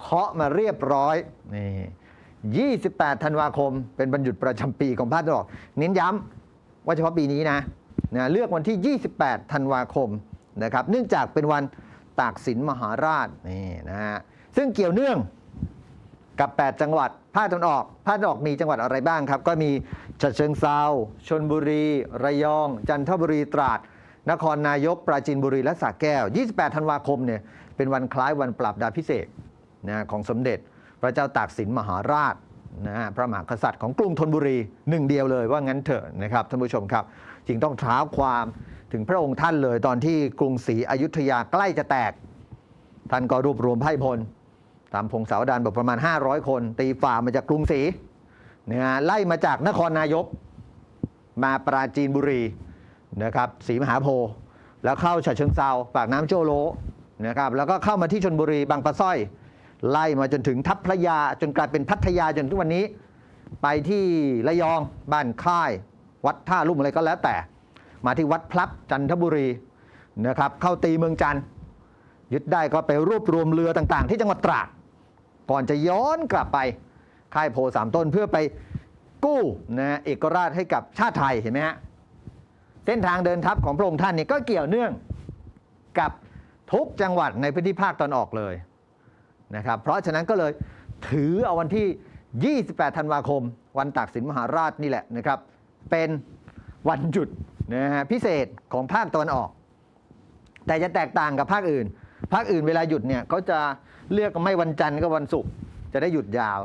เคาะมาเรียบร้อยนี่28 ธันวาคม เป็นวันหยุดประจำปีของภาคตะวันออก เน้นย้ำว่าเฉพาะปีนี้นะนะเลือกวันที่ 28 ธันวาคมนะครับ เนื่องจากเป็นวันตากสินมหาราชนี่นะฮะซึ่งเกี่ยวเนื่องกับ 8 จังหวัด ภาคตะวันออก ภาคตะวันออกมีจังหวัดอะไรบ้างครับ ก็มีฉะเชิงเซาชนบุรี ระยอง จันทบุรี ตราด นครนายก ปราจีนบุรี และสระแก้ว 28 ธันวาคมเนี่ย เป็นวันคล้ายวันปราบดาพิเศษ นะของสมเด็จ พระเจ้าตากสินมหาราชนะฮะพระมหากษัตริย์ของกรุงธนบุรีหนึ่งเดียวเลยว่างั้นเถอะนะครับท่านผู้ชมครับ จึงต้องเท้าความถึงพระองค์ท่านเลยตอนที่กรุงศรีอยุธยาใกล้จะแตก ท่านก็รวบรวมไพร่พล ตามพงศาวดารบอกประมาณ 500 คน ตีฝ่ามาจากกรุงศรีนะฮะไล่มาจากนครนายก มาปราจีนบุรีนะครับศรีมหาโพธิ์แล้วเข้าฉะเชิงเซาปากน้ำโจโลนะครับแล้วก็เข้ามาที่ชนบุรีบางปะสร้อย ไล่มาจนถึงทัพพระยาจนกลายเป็นพัทยาจนทุกวันนี้ ไปที่ระยองบ้านค่าย วัดท่าลุ่มอะไรก็แล้วแต่ มาที่วัดพลับจันทบุรีนะครับเข้าตีเมืองจันทร์ยึดได้ก็ไปรวบรวมเรือต่างๆ ที่จังหวัดตราดก่อนจะย้อนกลับไปค่ายโพสามต้นเพื่อไปกู้นะเอกราชให้กับชาติไทยเห็นไหมฮะเส้นทางเดินทัพของพระองค์ท่านนี่ก็เกี่ยวเนื่องกับทุกจังหวัดในพื้นที่ภาคตอนออกเลย นะครับเพราะฉะนั้นก็เลยถือเอาวันที่ 28 ธันวาคม วันตากสินมหาราชนี่แหละนะครับ เป็นวันหยุดนะฮะพิเศษของภาคตะวันออก แต่จะแตกต่างกับภาคอื่น ภาคอื่นเวลาหยุดเนี่ยเขาจะเลือกไม่วันจันทร์ก็วันศุกร์จะได้หยุดยาว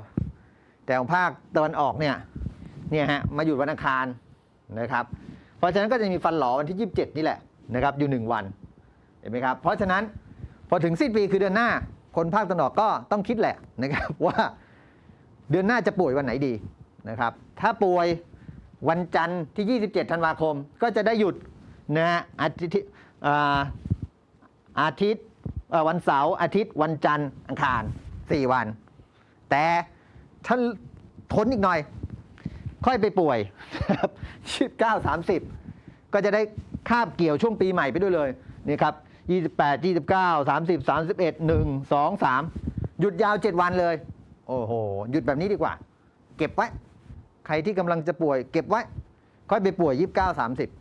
แต่ของภาคตะวันออกเนี่ยเนี่ยฮะมาหยุดวันอังคารนะครับ เพราะฉะนั้นก็จะมีฟันหลอวันที่ 27 นี่แหละนะครับอยู่ 1 วันเห็นไหมครับเพราะฉะนั้นพอถึงสิ้นปีคือเดือนหน้า คนภาคตะนออกก็ต้องคิดแหละนะครับว่าเดือนหน้าจะป่วยวันไหนดีนะครับ ถ้าป่วยวันจันทร์ที่ 27 ธันวาคม ก็จะได้หยุดนะฮะอาทิตย์อาทิตย์วันเสาร์อาทิตย์วันจันทร์อังคาร 4 วัน แต่ถ้าทนอีกหน่อย ค่อยไปป่วยยี่สิบเก้าสามสิบก็จะได้คาบเกี่ยวช่วงปีใหม่ไปด้วยเลยนี่ครับ 28 29 30 31 1 2 3 หยุดยาว 7 วันเลย โอ้โห หยุดแบบนี้ดีกว่า เก็บไว้ ใครที่กำลังจะป่วย เก็บไว้ ค่อยไปป่วย 29 30